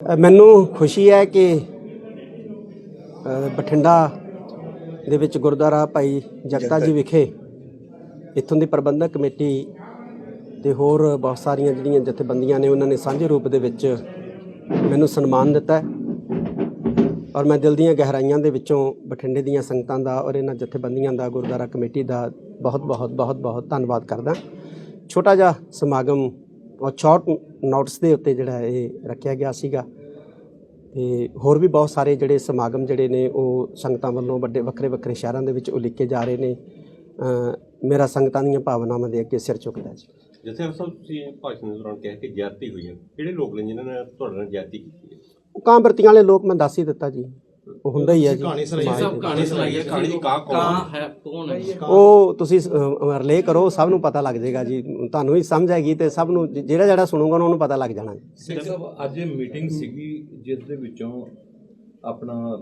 ਮੈਨੂੰ ਖੁਸ਼ੀ ਹੈ ਕਿ ਬਠਿੰਡਾ ਦੇ ਵਿੱਚ ਗੁਰਦੁਆਰਾ ਭਾਈ ਜਗਤਾ ਜੀ ਵਿਖੇ ਇੱਥੋਂ ਦੀ ਪ੍ਰਬੰਧਕ ਕਮੇਟੀ ਤੇ ਹੋਰ ਬਹੁਤ ਸਾਰੀਆਂ ਜਿਹੜੀਆਂ ਜਥੇਬੰਦੀਆਂ ਨੇ ਉਹਨਾਂ ਨੇ ਸਾਂਝੇ ਰੂਪ ਦੇ ਵਿੱਚ ਮੈਨੂੰ ਸਨਮਾਨ ਦਿੱਤਾ ਹੈ। ਔਰ ਮੈਂ ਦਿਲ ਦੀਆਂ ਗਹਿਰਾਈਆਂ ਦੇ ਵਿੱਚੋਂ ਬਠਿੰਡੇ ਦੀਆਂ ਸੰਗਤਾਂ ਦਾ ਔਰ ਇਹਨਾਂ ਜਥੇਬੰਦੀਆਂ ਦਾ ਗੁਰਦੁਆਰਾ ਕਮੇਟੀ ਦਾ ਬਹੁਤ ਬਹੁਤ ਬਹੁਤ ਬਹੁਤ ਧੰਨਵਾਦ ਕਰਦਾ ਛੋਟਾ ਜਿਹਾ ਸਮਾਗਮ ਸ਼ਾਰਟ ਨੋਟਸ ਦੇ ਉੱਤੇ ਜਿਹੜਾ ਇਹ ਰੱਖਿਆ ਗਿਆ ਸੀਗਾ। ਤੇ ਹੋਰ ਵੀ ਬਹੁਤ ਸਾਰੇ ਜਿਹੜੇ ਸਮਾਗਮ ਜਿਹੜੇ ਨੇ ਉਹ ਸੰਗਤਾਂ ਵੱਲੋਂ ਵੱਡੇ ਵੱਖਰੇ ਵੱਖਰੇ ਸ਼ਹਿਰਾਂ ਦੇ ਵਿੱਚ ਉਲੀਕੇ ਜਾ ਰਹੇ ਨੇ। ਮੇਰਾ ਸੰਗਤਾਂ ਦੀਆਂ ਭਾਵਨਾਵਾਂ ਦੇ ਅੱਗੇ ਸਿਰ ਝੁਕਦਾ ਜੀ। ਜਿੱਥੇ ਅਫਸਰ ਤੁਸੀਂ ਭਾਸ਼ਣ ਦੇ ਦੌਰਾਨ ਕਿਹਾ ਕਿ ਜ਼ਿਆਦਤੀ ਹੋਈ ਹੈ। ਕਿਹੜੇ ਲੋਕ ਨੇ ਜਿਨ੍ਹਾਂ ਨੇ ਤੁਹਾਡੇ ਨਾਲ ਜ਼ਿਆਦਤੀ ਕੀਤੀ ਹੈ? ਉਹ ਕਾਂਵਰਤੀਆਂ ਵਾਲੇ ਲੋਕ ਮੈਂ ਦੱਸ ਹੀ ਦਿੱਤਾ ਜੀ। ਹੁੰਦਾ ਹੀ ਹੈ ਜੀ। ਕਹਾਣੀ ਸੁਣਾਈ ਹੈ ਕਹਾਣੀ ਦੀ ਕਾਂ ਕੌਣ ਹੈ? ਹੈ? ਕੌਣ ਹੈ ਉਹ ਤੁਸੀਂ ਰਿਲੇ ਕਰੋ ਸਭ ਨੂੰ ਪਤਾ ਲੱਗ ਜਾਏਗਾ ਜੀ। ਤੁਹਾਨੂੰ ਵੀ ਸਮਝ ਆਏਗੀ ਤੇ ਸਭ ਨੂੰ ਜ- ਜਿਹੜਾ ਜਿਹੜਾ ਸੁਣੂਗਾ ਉਹਨਾਂ ਨੂੰ ਪਤਾ ਲੱਗ ਜਾਣਾ ਜੀ। ਸਿੰਘ ਸਾਹਿਬ ਅੱਜ ਇਹ ਮੀਟਿੰਗ ਸੀਗੀ ਜਿਸ ਦੇ ਵਿੱਚੋਂ ਆਪਣਾ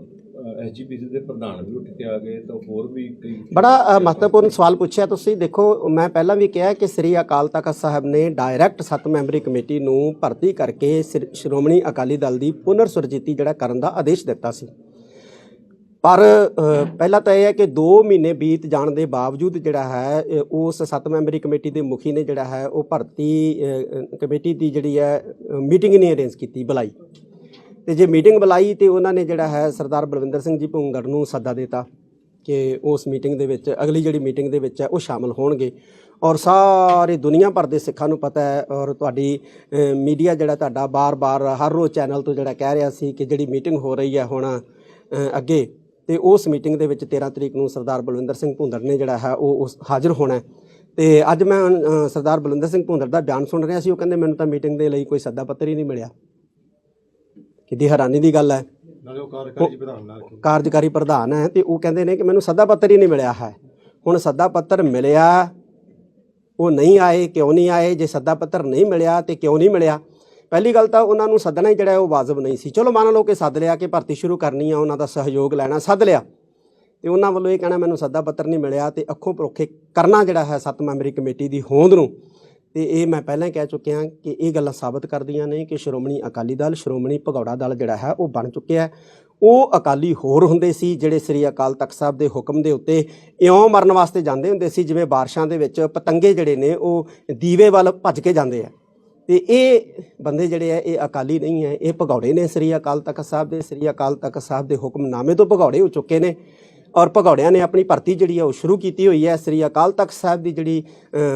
ਐਸਜੀਪੀਸੀ ਦੇ ਪ੍ਰਧਾਨ ਵੀ ਉੱਠ ਕੇ ਆ ਗਏ ਤਾਂ ਹੋਰ ਵੀ ਕਈ ਬੜਾ ਅ, ਮਹੱਤਵਪੂਰਨ ਸਵਾਲ ਪੁੱਛਿਆ ਤੁਸੀਂ। ਦੇਖੋ ਮੈਂ ਪਹਿਲਾਂ ਵੀ ਕਿਹਾ ਕਿ ਸ੍ਰੀ ਅਕਾਲ ਤਖਤ ਸਾਹਿਬ ਨੇ ਡਾਇਰੈਕਟ ਸੱਤ ਮੈਂਬਰੀ ਕਮੇਟੀ ਨੂੰ ਭਰਤੀ ਕਰਕੇ ਸ੍ਰੀ- ਸ਼੍ਰੋਮਣੀ ਅਕਾਲੀ ਦਲ ਦੀ ਪੁਨਰ ਸੁਰਜੀਤੀ ਜਿਹੜਾ ਕਰਨ ਦਾ ਆਦੇਸ਼ ਦਿੱਤਾ ਸੀ। ਪਰ ਪਹਿਲਾਂ ਤਾਂ ਇਹ ਹੈ ਕਿ 2 ਮਹੀਨੇ ਬੀਤ ਜਾਣ ਦੇ ਬਾਵਜੂਦ ਜਿਹੜਾ ਹੈ ਉਸ ਸੱਤ ਮੈਂਬਰੀ ਕਮੇਟੀ ਦੇ ਮੁਖੀ ਨੇ ਜਿਹੜਾ ਹੈ ਉਹ ਭਰਤੀ ਕਮੇਟੀ ਦੀ ਜਿਹੜੀ ਹੈ ਮੀਟਿੰਗ ਨਹੀਂ ਅਰੇਂਜ ਕੀਤੀ ਬੁਲਾਈ। ਤੇ ਜੇ ਮੀਟਿੰਗ ਬੁਲਾਈ ਤੇ ਉਹਨਾਂ ਨੇ ਜਿਹੜਾ ਹੈ ਸਰਦਾਰ ਬਲਵਿੰਦਰ ਸਿੰਘ ਜੀ ਭੁੰਗੜ ਨੂੰ ਸੱਦਾ ਦਿੱਤਾ ਕਿ ਉਸ ਮੀਟਿੰਗ ਦੇ ਵਿੱਚ ਅਗਲੀ ਜਿਹੜੀ ਮੀਟਿੰਗ ਦੇ ਵਿੱਚ ਹੈ ਉਹ ਸ਼ਾਮਲ ਹੋਣਗੇ। ਔਰ ਸਾਰੇ ਦੁਨੀਆ ਭਰ ਦੇ ਸਿੱਖਾਂ ਨੂੰ ਪਤਾ ਹੈ ਔਰ ਤੁਹਾਡੀ ਮੀਡੀਆ ਜਿਹੜਾ ਤੁਹਾਡਾ ਬਾਰ-ਬਾਰ ਹਰ ਰੋਜ਼ ਚੈਨਲ ਤੋਂ ਜਿਹੜਾ ਕਹਿ ਰਿਹਾ ਸੀ ਕਿ ਜਿਹੜੀ ਮੀਟਿੰਗ ਹੋ ਰਹੀ ਹੈ ਹੁਣ ਅੱਗੇ ਤੇ ਉਸ ਮੀਟਿੰਗ ਦੇ ਵਿੱਚ 13 ਤਰੀਕ ਨੂੰ ਸਰਦਾਰ ਬਲਵਿੰਦਰ ਸਿੰਘ ਭੁੰਦੜ ਨੇ ਜਿਹੜਾ ਹੈ ਉਹ ਉਸ ਹਾਜ਼ਰ ਹੋਣਾ। ਤੇ ਅੱਜ ਮੈਂ ਸਰਦਾਰ ਬਲਵਿੰਦਰ ਸਿੰਘ ਭੁੰਦੜ ਦਾ ਬਿਆਨ ਸੁਣ ਰਿਹਾ ਸੀ ਉਹ ਕਹਿੰਦੇ ਮੈਨੂੰ ਤਾਂ ਮੀਟਿੰਗ ਦੇ ਲਈ ਕੋਈ ਸੱਦਾ ਪੱਤਰ ਹੀ ਨਹੀਂ ਮਿਲਿਆ। ਕਿੱਡੀ ਹੈਰਾਨੀ ਦੀ ਗੱਲ ਹੈ। ਨਾਲੇ ਉਹ ਕਾਰਜਕਾਰੀ ਪ੍ਰਧਾਨ ਨਾਲ ਕਾਰਜਕਾਰੀ ਪ੍ਰਧਾਨ ਹੈ ਤੇ ਉਹ ਕਹਿੰਦੇ ਨੇ ਕਿ ਮੈਨੂੰ ਸੱਦਾ ਪੱਤਰ ਹੀ ਨਹੀਂ ਮਿਲਿਆ ਹੈ। ਹੁਣ ਸੱਦਾ ਪੱਤਰ ਮਿਲਿਆ ਉਹ ਨਹੀਂ ਆਏ ਕਿਉਂ ਨਹੀਂ ਆਏ? ਜੇ ਸੱਦਾ ਪੱਤਰ ਨਹੀਂ ਮਿਲਿਆ ਤੇ ਕਿਉਂ ਨਹੀਂ ਮਿਲਿਆ? ਪਹਿਲੀ ਗੱਲ ਤਾਂ ਉਹਨਾਂ ਨੂੰ ਸੱਦਣਾ ਹੀ ਜਿਹੜਾ ਉਹ ਵਾਜਬ ਨਹੀਂ ਸੀ। ਚਲੋ ਮੰਨ ਲਓ ਕਿ ਸੱਦ ਲਿਆ ਕਿ ਭਰਤੀ ਸ਼ੁਰੂ ਕਰਨੀ ਆ, ਉਹਨਾਂ ਦਾ ਸਹਿਯੋਗ ਲੈਣਾ, ਸੱਦ ਲਿਆ। ਤੇ ਉਹਨਾਂ ਵੱਲੋਂ ਇਹ ਕਹਿਣਾ, ਮੈਨੂੰ ਸੱਦਾ ਪੱਤਰ ਨਹੀਂ ਮਿਲਿਆ ਤੇ ਅੱਖੋਂ ਪਰੋਖੇ ਕਰਨਾ ਜਿਹੜਾ ਹੈ, ਸੱਤ ਮੈਂਬਰੀ ਕਮੇਟੀ ਦੀ ਹੋਂਦ ਨੂੰ। ਤੇ ਇਹ ਮੈਂ ਪਹਿਲਾਂ ਹੀ ਕਹਿ ਚੁੱਕਿਆ ਕਿ ਇਹ ਗੱਲਾਂ ਸਾਬਤ ਕਰਦੀਆਂ ਨੇ ਕਿ ਸ਼੍ਰੋਮਣੀ ਅਕਾਲੀ ਦਲ, ਸ਼੍ਰੋਮਣੀ ਭਗੌੜਾ ਦਲ ਜਿਹੜਾ ਹੈ, ਉਹ ਬਣ ਚੁੱਕਿਆ ਉਹ ਅਕਾਲੀ ਹੋਰ ਹੁੰਦੇ ਸੀ, ਜਿਹੜੇ ਸ੍ਰੀ ਅਕਾਲ ਤਖਤ ਸਾਹਿਬ ਦੇ ਹੁਕਮ ਦੇ ਉੱਤੇ ਇਉਂ ਮਰਨ ਵਾਸਤੇ ਜਾਂਦੇ ਹੁੰਦੇ ਸੀ, ਜਿਵੇਂ ਬਾਰਿਸ਼ਾਂ ਦੇ ਵਿੱਚ ਪਤੰਗੇ ਜਿਹੜੇ ਨੇ, ਉਹ ਦੀਵੇ ਵੱਲ ਭੱਜ ਕੇ ਜਾਂਦੇ ਆ। ਤੇ ਇਹ ਬੰਦੇ ਜਿਹੜੇ ਆ ਇਹ ਅਕਾਲੀ ਨਹੀਂ ਹੈ ਇਹ ਭਗੌੜੇ ਨੇ ਸ੍ਰੀ ਅਕਾਲ ਤਖਤ ਸਾਹਿਬ ਦੇ ਸ੍ਰੀ ਅਕਾਲ ਤਖਤ ਸਾਹਿਬ ਦੇ ਹੁਕਮਨਾਮੇ ਤੋਂ ਭਗੌੜੇ ਹੋ ਚੁੱਕੇ ਨੇ ਔਰ ਭਗੌੜਿਆਂ ਨੇ ਆਪਣੀ ਭਰਤੀ ਜਿਹੜੀ ਆ ਉਹ ਸ਼ੁਰੂ ਕੀਤੀ ਹੋਈ ਹੈ। ਸ੍ਰੀ ਅਕਾਲ ਤਖਤ ਸਾਹਿਬ ਦੀ ਜਿਹੜੀ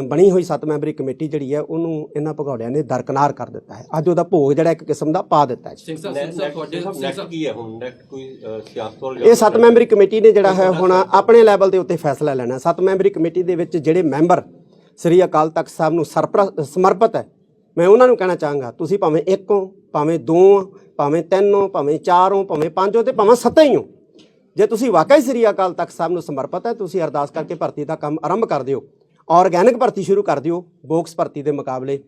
ਬਣੀ ਹੋਈ ਸੱਤ ਮੈਂਬਰੀ ਕਮੇਟੀ ਜਿਹੜੀ ਹੈ ਉਹਨੂੰ ਇਹਨਾਂ ਭਗੌੜਿਆਂ ਨੇ ਦਰਕਨਾਰ ਕਰ ਦਿੱਤਾ ਹੈ। ਅੱਜ ਉਹਦਾ ਭੋਗ ਜਿਹੜਾ ਇੱਕ ਕਿਸਮ ਦਾ ਪਾ ਦਿੱਤਾ ਹੈ। ਜੀ। ਸਿੰਘ ਸਾਹਿਬ ਸਿੰਘ ਸਾਹਿਬ ਤੁਹਾਡੇ ਸਿੰਘ ਨੈਕਸਟ ਸਾਹਿਬ ਕੀ ਹੈ ਹੁਣ? ਨੈਕਸਟ ਕੋਈ ਅ, ਸਿਆਸਤ ਵੱਲ ਇਹ ਸੱਤ ਮੈਂਬਰੀ ਕਮੇਟੀ ਨੇ ਜਿਹੜਾ ਹੈ ਹੁਣ ਆਪਣੇ ਲੈਵਲ ਦੇ ਉੱਤੇ ਫੈਸਲਾ ਲੈਣਾ ਸੱਤ ਮੈਂਬਰੀ ਕਮੇਟੀ ਦੇ ਵਿੱਚ ਜਿਹੜੇ ਮੈਂਬਰ ਸ੍ਰੀ ਅਕਾਲ ਤਖਤ ਸਾਹਿਬ ਨੂੰ ਸਰਪ੍ਰ- ਸਮਰਪਿਤ ਹੈ ਮੈਂ ਉਹਨਾਂ ਨੂੰ ਕਹਿਣਾ ਚਾਹਾਂਗਾ ਤੁਸੀਂ ਭਾਵੇਂ ਇੱਕ ਹੋ ਭਾਵੇਂ ਦੋ ਹੋ ਭਾਵੇਂ ਤਿੰਨ ਹੋ ਭਾਵੇਂ ਚਾਰ ਹੋ ਭਾਵੇਂ ਪੰਜ ਹੋ ਤੇ ਭਾਵੇਂ ਸੱਤ ਹੀ ਹੋ। ਜੇ ਤੁਸੀਂ ਵਾਕਈ ਸ੍ਰੀ ਅਕਾਲ ਤਖਤ ਸਾਹਿਬ ਨੂੰ ਸਮਰਪਿਤ ਹੈ ਤੁਸੀਂ ਅਰਦਾਸ ਕਰਕੇ ਭਰਤੀ ਦਾ ਕੰਮ ਆਰੰਭ ਕਰ ਦਿਓ। ਆਰਗੈਨਿਕ ਭਰਤੀ ਸ਼ੁਰੂ ਕਰ ਦਿਓ ਬੋਕਸ ਭਰਤੀ ਦੇ ਮੁਕਾਬਲੇ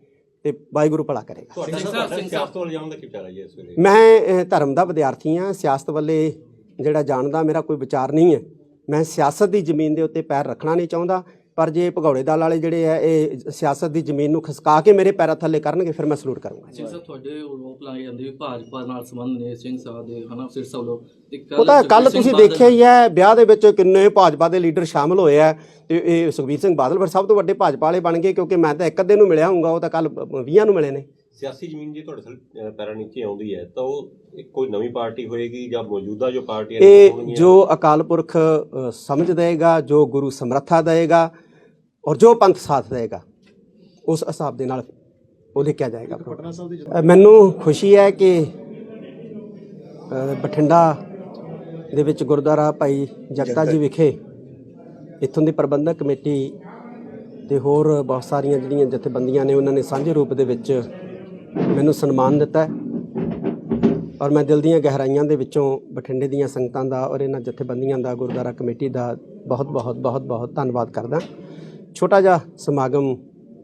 ਤੇ ਵਾਹਿਗੁਰੂ ਭਲਾ ਕਰੇਗਾ। ਤੁਹਾਡਾ ਸਿੰਘ ਸਾਹਿਬ, ਤੁਹਾਡਾ ਸਿੰਘ ਸਾਹਿਬ। ਸਿਆਸਤ ਵੱਲ ਜਾਣ ਦਾ ਕੀ ਵਿਚਾਰ ਹੈ ਜੀ ਇਸ ਵੇਲੇ? ਮੈਂ ਧਰਮ ਦਾ ਵਿਦਿਆਰਥੀ ਹਾਂ ਸਿਆਸਤ ਵੱਲੇ ਜਿਹੜਾ ਜਾਣਦਾ ਮੇਰਾ ਕੋਈ ਵਿਚਾਰ ਨਹੀਂ ਹੈ। ਮੈਂ ਸਿਆਸਤ ਦੀ ਜ਼ਮੀਨ ਦੇ ਉੱਤੇ ਪੈਰ ਰੱਖਣਾ ਨਹੀਂ ਚਾਹੁੰਦਾ। ਪਰ ਜੇ ਭਗੌੜੇ ਦਲ ਵਾਲੇ ਜਿਹੜੇ ਆ ਇਹ ਸਿਆਸਤ ਦੀ ਜ਼ਮੀਨ ਨੂੰ ਖਸਕਾ ਕੇ ਮੇਰੇ ਪੈਰਾਂ ਥੱਲੇ ਕਰਨਗੇ ਫਿਰ ਮੈਂ ਸਲੂਟ ਕਰੂੰਗਾ। ਸਿੰਘ ਸਾਹਿਬ ਤੁਹਾਡੇ ਰੋਪ ਲਾਏ ਜਾਂਦੇ ਵੀ ਭਾਜਪਾ ਨਾਲ ਸੰਬੰਧ ਨੇ ਸਿੰਘ ਸਾਹਿਬ ਦੇ ਹਨਾ ਸਿਰਸਾ ਵੱਲੋਂ ਤੇ ਕੱਲ੍ਹ ਉਹ ਤਾਂ ਕੱਲ ਤੁਸੀਂ ਦੇਖਿਆ ਹੀ ਹੈ ਵਿਆਹ ਦੇ ਵਿੱਚ ਕਿੰਨੇ ਭਾਜਪਾ ਦੇ ਲੀਡਰ ਸ਼ਾਮਲ ਹੋਏ ਆ ਤੇ ਇਹ ਸੁਖਬੀਰ ਸਿੰਘ ਬਾਦਲ ਫਿਰ ਸਭ ਤੋਂ ਵੱਡੇ ਭਾਜਪਾ ਵਾਲੇ ਬਣ ਗਏ ਕਿਉਂਕਿ ਮੈਂ ਤਾਂ ਇੱਕ ਅੱਧੇ ਨੂੰ ਮਿਲਿਆ ਹੋਊਗਾ ਉਹ ਤਾਂ ਕੱਲ 20 ਨੂੰ ਮਿਲੇ ਨੇ। ਸਿਆਸੀ ਜ਼ਮੀਨ ਜੇ ਤੁਹਾਡੇ ਅ, ਪੈਰਾਂ ਨੀਚੇ ਆਉਂਦੀ ਹੈ ਤਾਂ ਉਹ ਇੱਕ ਕੋਈ ਨਵੀਂ ਪਾਰਟੀ ਹੋਏਗੀ ਜਾਂ ਮੌਜੂਦਾ ਜੋ ਪਾਰਟੀਆਂ ਨੇ ਇਹ ਜੋ ਅਕਾਲ ਪੁਰਖ ਸਮਝ ਦੇਗਾ ਜੋ ਗੁਰੂ ਸਮਰੱਥਾ ਦੇਗਾ ਔਰ ਜੋ ਪੰਥ ਸਾਥ ਦੇਗਾ ਉਸ ਹਿਸਾਬ ਦੇ ਨਾਲ ਉਹ ਲਿਖਿਆ ਜਾਏਗਾ। ਮੈਨੂੰ ਖੁਸ਼ੀ ਹੈ ਕਿ ਬਠਿੰਡਾ ਦੇ ਵਿੱਚ ਗੁਰਦੁਆਰਾ ਭਾਈ ਜਗਤਾ ਜੀ ਵਿਖੇ ਇੱਥੋਂ ਦੀ ਪ੍ਰਬੰਧਕ ਕਮੇਟੀ ਤੇ ਹੋਰ ਬਹੁਤ ਸਾਰੀਆਂ ਜਿਹੜੀਆਂ ਜਥੇਬੰਦੀਆਂ ਨੇ ਉਹਨਾਂ ਨੇ ਸਾਂਝੇ ਰੂਪ ਦੇ ਵਿੱਚ ਮੈਨੂੰ ਸਨਮਾਨ ਦਿੱਤਾ ਔਰ ਮੈਂ ਦਿਲ ਦੀਆਂ ਗਹਿਰਾਈਆਂ ਦੇ ਵਿੱਚੋਂ ਬਠਿੰਡੇ ਦੀਆਂ ਸੰਗਤਾਂ ਦਾ ਔਰ ਇਹਨਾਂ ਜਥੇਬੰਦੀਆਂ ਦਾ, ਗੁਰਦੁਆਰਾ ਕਮੇਟੀ ਦਾ ਬਹੁਤ ਬਹੁਤ ਬਹੁਤ ਬਹੁਤ ਧੰਨਵਾਦ ਕਰਦਾ ਛੋਟਾ ਜਿਹਾ ਸਮਾਗਮ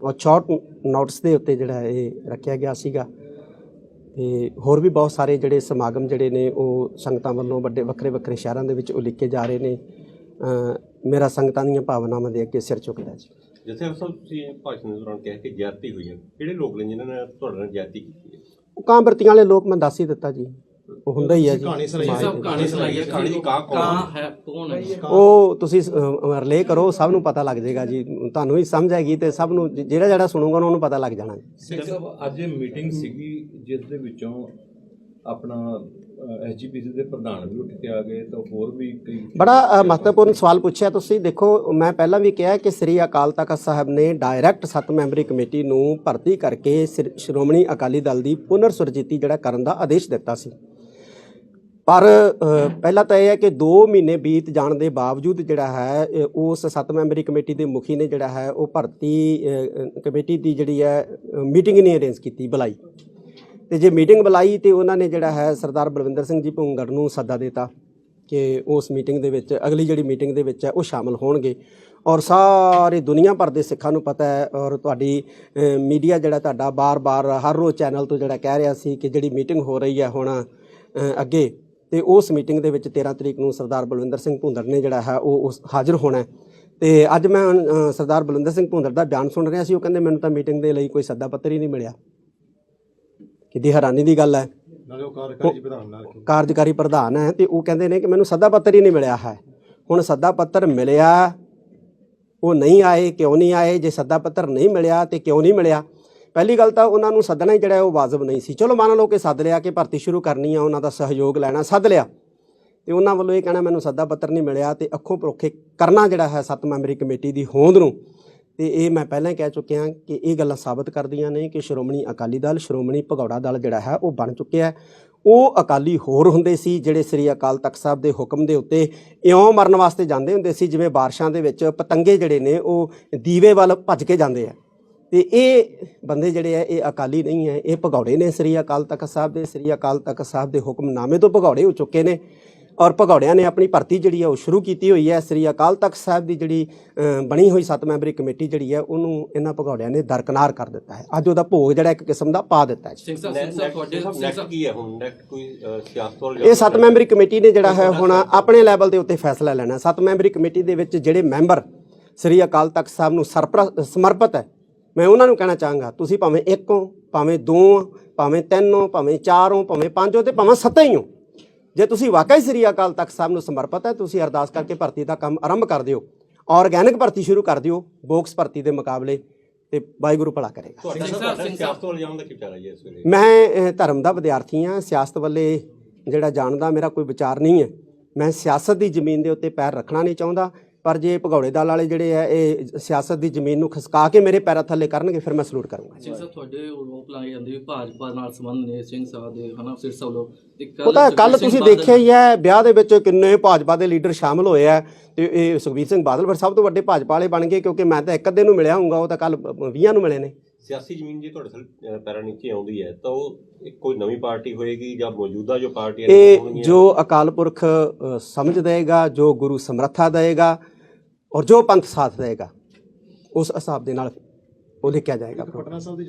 ਔਰ ਸ਼ਾਰਟ ਨੋਟਸ ਦੇ ਉੱਤੇ ਜਿਹੜਾ ਇਹ ਰੱਖਿਆ ਗਿਆ ਸੀਗਾ। ਤੇ ਹੋਰ ਵੀ ਬਹੁਤ ਸਾਰੇ ਜਿਹੜੇ ਸਮਾਗਮ ਜਿਹੜੇ ਨੇ, ਉਹ ਸੰਗਤਾਂ ਵੱਲੋਂ ਵੱਡੇ, ਵੱਖਰੇ ਵੱਖਰੇ ਸ਼ਹਿਰਾਂ ਦੇ ਵਿੱਚ ਉਲੀਕੇ ਜਾ ਰਹੇ ਨੇ। ਮੇਰਾ ਸੰਗਤਾਂ ਦੀਆਂ ਭਾਵਨਾਵਾਂ ਦੇ ਅੱਗੇ ਸਿਰ ਝੁਕਦਾ ਜੀ। ਜਿੱਥੇ ਅਫਸਰ ਤੁਸੀਂ ਭਾਸ਼ਣ ਦੇ ਦੌਰਾਨ ਕਿਹਾ ਕਿ ਜ਼ਿਆਦਤੀ ਹੋਈ ਹੈ ਕਿਹੜੇ ਲੋਕ ਨੇ ਜਿਨ੍ਹਾਂ ਨੇ ਤੁਹਾਡੇ ਨਾਲ ਜ਼ਿਆਦਤੀ ਕੀਤੀ ਹੈ? ਉਹ ਕਾਂਬਰਤੀਆਂ ਵਾਲੇ ਲੋਕ ਮੈਂ ਦੱਸ ਹੀ ਦਿੱਤਾ ਜੀ। ਉਹ ਹੁੰਦਾ ਹੀ ਹੈ ਜੀ। ਕਹਾਣੀ ਸੁਣਾਈ। ਸਾਹਿਬ ਕਹਾਣੀ ਸੁਣਾਈ ਹੈ ਕਹਾਣੀ ਦੀ ਕਾਂ ਕੌਣ ਹੈ? ਕਾਂ ਹੈ ਕੌਣ ਹੈ? ਉਹ ਤੁਸੀਂ ਰਿਲੇ ਕਰੋ ਸਭ ਨੂੰ ਪਤਾ ਲੱਗ ਜਾਏਗਾ ਜੀ। ਤੁਹਾਨੂੰ ਵੀ ਸਮਝ ਆਏਗੀ ਤੇ ਸਭ ਨੂੰ ਜ- ਜਿਹੜਾ ਜਿਹੜਾ ਸੁਣੂਗਾ ਉਹਨਾਂ ਨੂੰ ਪਤਾ ਲੱਗ ਜਾਣਾ ਸਿੰਘ ਸਾਹਿਬ ਅੱਜ ਇਹ ਮੀਟਿੰਗ ਸੀਗੀ ਜਿਸ ਦੇ ਵਿੱਚੋਂ ਆਪਣਾ ਐਸਜੀਪੀਸੀ ਦੇ ਪ੍ਰਧਾਨ ਵੀ ਉੱਠ ਕੇ ਆ ਗਏ ਤਾਂ ਹੋਰ ਵੀ ਕਈ ਬੜਾ ਮਹੱਤਵਪੂਰਨ ਸਵਾਲ ਪੁੱਛਿਆ ਤੁਸੀਂ। ਦੇਖੋ ਮੈਂ ਪਹਿਲਾਂ ਵੀ ਕਿਹਾ ਕਿ ਸ੍ਰੀ ਅਕਾਲ ਤਖਤ ਸਾਹਿਬ ਨੇ ਡਾਇਰੈਕਟ ਸੱਤ ਮੈਂਬਰੀ ਕਮੇਟੀ ਨੂੰ ਭਰਤੀ ਕਰਕੇ ਸ੍ਰੀ- ਸ਼੍ਰੋਮਣੀ ਅਕਾਲੀ ਦਲ ਦੀ ਪੁਨਰ ਸੁਰਜੀਤੀ ਜਿਹੜਾ ਕਰਨ ਦਾ ਆਦੇਸ਼ ਦਿੱਤਾ ਸੀ। ਪਰ ਅ, ਪਹਿਲਾਂ ਤਾਂ ਇਹ ਹੈ ਕਿ 2 ਮਹੀਨੇ ਬੀਤ ਜਾਣ ਦੇ ਬਾਵਜੂਦ ਜਿਹੜਾ ਹੈ ਉਸ ਸੱਤ ਮੈਂਬਰੀ ਕਮੇਟੀ ਦੇ ਮੁਖੀ ਨੇ ਜਿਹੜਾ ਹੈ ਉਹ ਭਰਤੀ ਕਮੇਟੀ ਦੀ ਜਿਹੜੀ ਹੈ ਮੀਟਿੰਗ ਨਹੀਂ ਅਰੇਂਜ ਕੀਤੀ ਬੁਲਾਈ। ਤੇ ਜੇ ਮੀਟਿੰਗ ਬੁਲਾਈ ਤੇ ਉਹਨਾਂ ਨੇ ਜਿਹੜਾ ਹੈ ਸਰਦਾਰ ਬਲਵਿੰਦਰ ਸਿੰਘ ਜੀ ਭੁੰਗੜ ਨੂੰ ਸੱਦਾ ਦਿੱਤਾ ਕਿ ਉਸ ਮੀਟਿੰਗ ਦੇ ਵਿੱਚ ਅਗਲੀ ਜਿਹੜੀ ਮੀਟਿੰਗ ਦੇ ਵਿੱਚ ਹੈ ਉਹ ਸ਼ਾਮਲ ਹੋਣਗੇ ਔਰ ਸਾਰੀ ਦੁਨੀਆ ਭਰ ਦੇ ਸਿੱਖਾਂ ਨੂੰ ਪਤਾ ਹੈ ਔਰ ਤੁਹਾਡੀ ਮੀਡੀਆ ਜਿਹੜਾ ਤੁਹਾਡਾ ਬਾਰ-ਬਾਰ ਹਰ ਰੋਜ਼ ਚੈਨਲ ਤੋਂ ਜਿਹੜਾ ਕਹਿ ਰਿਹਾ ਸੀ ਕਿ ਜਿਹੜੀ ਮੀਟਿੰਗ ਹੋ ਰਹੀ ਹੈ ਹੁਣ ਅੱਗੇ, ਤੇ ਉਸ ਮੀਟਿੰਗ ਦੇ ਵਿੱਚ 13 ਤਰੀਕ ਨੂੰ ਸਰਦਾਰ ਬਲਵਿੰਦਰ ਸਿੰਘ ਭੁੰਦੜ ਨੇ ਜਿਹੜਾ ਹੈ ਉਹ ਉਸ ਹਾਜ਼ਰ ਹੋਣਾ ਹੈ। ਤੇ ਅੱਜ ਮੈਂ ਸਰਦਾਰ ਬਲਵਿੰਦਰ ਸਿੰਘ ਭੁੰਦੜ ਦਾ ਬਿਆਨ ਸੁਣ ਰਿਹਾ ਸੀ, ਉਹ ਕਹਿੰਦੇ ਮੈਨੂੰ ਤਾਂ ਮੀਟਿੰਗ ਦੇ ਲਈ ਕੋਈ ਸੱਦਾ ਪੱਤਰ ਹੀ ਨਹੀਂ ਮਿਲਿਆ ਕਿੱਡੀ ਹੈਰਾਨੀ ਦੀ ਗੱਲ ਹੈ। ਨਾਲੇ ਉਹ ਕਾਰਜਕਾਰੀ ਪ੍ਰਧਾਨ ਨਾਲ ਕਾਰਜਕਾਰੀ ਪ੍ਰਧਾਨ ਹੈ ਤੇ ਉਹ ਕਹਿੰਦੇ ਨੇ ਕਿ ਮੈਨੂੰ ਸੱਦਾ ਪੱਤਰ ਹੀ ਨਹੀਂ ਮਿਲਿਆ ਹੈ। ਹੁਣ ਸੱਦਾ ਪੱਤਰ ਮਿਲਿਆ ਉਹ ਨਹੀਂ ਆਏ ਕਿਉਂ ਨਹੀਂ ਆਏ? ਜੇ ਸੱਦਾ ਪੱਤਰ ਨਹੀਂ ਮਿਲਿਆ ਤੇ ਕਿਉਂ ਨਹੀਂ ਮਿਲਿਆ? ਪਹਿਲੀ ਗੱਲ ਤਾਂ ਉਹਨਾਂ ਨੂੰ ਸੱਦਣਾ ਹੀ ਜਿਹੜਾ ਉਹ ਵਾਜਬ ਨਹੀਂ ਸੀ। ਚਲੋ ਮੰਨ ਲਓ ਕਿ ਸੱਦ ਲਿਆ ਕਿ ਭਰਤੀ ਸ਼ੁਰੂ ਕਰਨੀ ਆ ਉਹਨਾਂ ਦਾ ਸਹਿਯੋਗ ਲੈਣਾ ਸੱਦ ਲਿਆ। ਤੇ ਉਹਨਾਂ ਵੱਲੋਂ ਇਹ ਕਹਿਣਾ ਮੈਨੂੰ ਸੱਦਾ ਪੱਤਰ ਨਹੀਂ ਮਿਲਿਆ ਤੇ ਅੱਖੋਂ ਪਰੋਖੇ ਕਰਨਾ ਜਿਹੜਾ ਹੈ ਸੱਤ ਮੈਂਬਰੀ ਕਮੇਟੀ ਦੀ ਹੋਂਦ ਨੂੰ। ਤੇ ਇਹ ਮੈਂ ਪਹਿਲਾਂ ਹੀ ਕਹਿ ਚੁੱਕਿਆ ਕਿ ਇਹ ਗੱਲਾਂ ਸਾਬਤ ਕਰਦੀਆਂ ਨੇ ਕਿ ਸ਼੍ਰੋਮਣੀ ਅਕਾਲੀ ਦਲ, ਸ਼੍ਰੋਮਣੀ ਭਗੌੜਾ ਦਲ ਜਿਹੜਾ ਹੈ ਉਹ ਬਣ ਚੁੱਕਿਆ ਉਹ ਅਕਾਲੀ ਹੋਰ ਹੁੰਦੇ ਸੀ ਜਿਹੜੇ ਸ੍ਰੀ ਅਕਾਲ ਤਖਤ ਸਾਹਿਬ ਦੇ ਹੁਕਮ ਦੇ ਉੱਤੇ ਇਉਂ ਮਰਨ ਵਾਸਤੇ ਜਾਂਦੇ ਹੁੰਦੇ ਸੀ, ਜਿਵੇਂ ਬਾਰਿਸ਼ਾਂ ਦੇ ਵਿੱਚ ਪਤੰਗੇ ਜਿਹੜੇ ਨੇ ਉਹ ਦੀਵੇ ਵੱਲ ਭੱਜ ਕੇ ਜਾਂਦੇ ਆ। ਤੇ ਇਹ ਬੰਦੇ ਜਿਹੜੇ ਆ, ਇਹ ਅਕਾਲੀ ਨਹੀਂ ਹੈ ਇਹ ਭਗੌੜੇ ਨੇ ਸ੍ਰੀ ਅਕਾਲ ਤਖਤ ਸਾਹਿਬ ਦੇ, ਸ੍ਰੀ ਅਕਾਲ ਤਖਤ ਸਾਹਿਬ ਦੇ ਹੁਕਮਨਾਮੇ ਤੋਂ ਭਗੌੜੇ ਹੋ ਚੁੱਕੇ ਨੇ। ਔਰ ਭਗੌੜਿਆਂ ਨੇ ਆਪਣੀ ਭਰਤੀ ਜਿਹੜੀ ਆ ਉਹ ਸ਼ੁਰੂ ਕੀਤੀ ਹੋਈ ਹੈ। ਸ੍ਰੀ ਅਕਾਲ ਤਖਤ ਸਾਹਿਬ ਦੀ ਜਿਹੜੀ ਬਣੀ ਹੋਈ ਸੱਤ ਮੈਂਬਰੀ ਕਮੇਟੀ ਜਿਹੜੀ ਹੈ ਉਹਨੂੰ ਇਹਨਾਂ ਭਗੌੜਿਆਂ ਨੇ ਦਰਕਨਾਰ ਕਰ ਦਿੱਤਾ ਹੈ। ਅੱਜ ਉਹਦਾ ਭੋਗ ਜਿਹੜਾ ਇੱਕ ਕਿਸਮ ਦਾ ਪਾ ਦਿੱਤਾ ਹੈ ਸਿੰਘ ਸਾਹਿਬ ਸਿੰਘ ਸਾਹਿਬ ਤੁਹਾਡੇ ਸਿੰਘ ਨੈਕਸਟ ਸਾਹਿਬ ਕੀ ਹੈ ਹੁਣ? ਨੈਕਸਟ ਕੋਈ ਅ, ਸਿਆਸਤ ਵੱਲ ਇਹ ਸੱਤ ਮੈਂਬਰੀ ਕਮੇਟੀ ਨੇ ਜਿਹੜਾ ਹੈ ਹੁਣ ਆਪਣੇ ਲੈਵਲ ਦੇ ਉੱਤੇ ਫੈਸਲਾ ਲੈਣਾ ਸੱਤ ਮੈਂਬਰੀ ਕਮੇਟੀ ਦੇ ਵਿੱਚ ਜਿਹੜੇ ਮੈਂਬਰ ਸ੍ਰੀ ਅਕਾਲ ਤਖਤ ਸਾਹਿਬ ਨੂੰ ਸਰਪ੍ਰ- ਸਮਰਪਿਤ ਹੈ ਮੈਂ ਉਹਨਾਂ ਨੂੰ ਕਹਿਣਾ ਚਾਹਾਂਗਾ ਤੁਸੀਂ ਭਾਵੇਂ ਇੱਕ ਹੋ ਭਾਵੇਂ ਦੋ ਹੋ ਭਾਵੇਂ ਤਿੰਨ ਹੋ ਭਾਵੇਂ ਚਾਰ ਹੋ ਭਾਵੇਂ ਪੰਜ ਹੋ ਤੇ ਭਾਵੇਂ ਸੱਤ ਹੀ ਹੋ। ਜੇ ਤੁਸੀਂ ਵਾਕਈ ਸ੍ਰੀ ਅਕਾਲ ਤਖਤ ਸਾਹਿਬ ਨੂੰ ਸਮਰਪਿਤ ਹੈ ਤੁਸੀਂ ਅਰਦਾਸ ਕਰਕੇ ਭਰਤੀ ਦਾ ਕੰਮ ਆਰੰਭ ਕਰ ਦਿਓ। ਆਰਗੈਨਿਕ ਭਰਤੀ ਸ਼ੁਰੂ ਕਰ ਦਿਓ ਬੋਕਸ ਭਰਤੀ ਦੇ ਮੁਕਾਬਲੇ ਤੇ ਵਾਹਿਗੁਰੂ ਭਲਾ ਕਰੇਗਾ। ਮੈਂ ਧਰਮ ਦਾ ਵਿਦਿਆਰਥੀ ਹਾਂ ਸਿਆਸਤ ਵੱਲੇ ਜਿਹੜਾ ਜਾਣਦਾ ਮੇਰਾ ਕੋਈ ਵਿਚਾਰ ਨਹੀਂ ਹੈ। ਮੈਂ ਸਿਆਸਤ ਦੀ ਜ਼ਮੀਨ ਦੇ ਉੱਤੇ ਪੈਰ ਰੱਖਣਾ ਨਹੀਂ ਚਾਹੁੰਦਾ ਪਰ ਜੇ ਭਗੌੜੇ ਦਲ ਵਾਲੇ ਜਿਹੜੇ ਆ ਇਹ ਸਿਆਸਤ ਦੀ ਜ਼ਮੀਨ ਨੂੰ ਖਸਕਾ ਕੇ ਮੇਰੇ ਪੈਰਾਂ ਥੱਲੇ ਕਰਨਗੇ ਫਿਰ ਮੈਂ ਸਲੂਟ ਕਰੂੰਗਾ। ਸਿੰਘ ਸਾਹਿਬ ਤੁਹਾਡੇ ਆਰੋਪ ਲਾਏ ਜਾਂਦੇ ਵੀ ਭਾਜਪਾ ਨਾਲ ਸੰਬੰਧ ਨੇ ਸਿੰਘ ਸਾਹਿਬ ਦੇ ਹਨਾ ਸਿਰਸਾ ਵੱਲੋਂ ਉਹ ਤਾਂ ਕੱਲ ਤੁਸੀਂ ਦੇਖਿਆ ਹੀ ਹੈ ਵਿਆਹ ਦੇ ਵਿੱਚ ਕਿੰਨੇ ਭਾਜਪਾ ਦੇ ਲੀਡਰ ਸ਼ਾਮਲ ਹੋਏ ਆ ਤੇ ਇਹ ਸੁਖਬੀਰ ਸਿੰਘ ਬਾਦਲ ਫਿਰ ਸਭ ਤੋਂ ਵੱਡੇ ਭਾਜਪਾ ਵਾਲੇ ਬਣ ਗਏ ਕਿਉਂਕਿ ਮੈਂ ਤਾਂ ਇੱਕ ਅੱਧੇ ਨੂੰ ਮਿਲਿਆ ਹੋਊਗਾ ਉਹ ਤਾਂ ਕੱਲ 20 ਨੂੰ ਮਿਲੇ ਨੇ। ਸਿਆਸੀ ਜ਼ਮੀਨ ਜੇ ਤੁਹਾਡੇ ਥੱਲੇ, ਪੈਰਾਂ ਨੀਚੇ ਆਉਂਦੀ ਹੈ ਤਾਂ ਉਹ ਕੋਈ ਨਵੀਂ ਪਾਰਟੀ ਹੋਏਗੀ ਜਾਂ ਮੌਜੂਦਾ ਜੋ ਪਾਰਟੀਆਂ ਨੇ ਇਹ ਜੋ ਅਕਾਲ ਪੁਰਖ ਸਮਝ ਦੇਗਾ ਜੋ ਗੁਰੂ ਸਮਰੱਥਾ ਦੇਗਾ ਔਰ ਜੋ ਪੰਥ ਸਾਥ ਦੇਗਾ, ਉਸ ਹਿਸਾਬ ਦੇ ਨਾਲ ਉਹ ਲਿਖਿਆ ਜਾਏਗਾ ਪਟਨਾ ਸਾਹਿਬ ਦੀ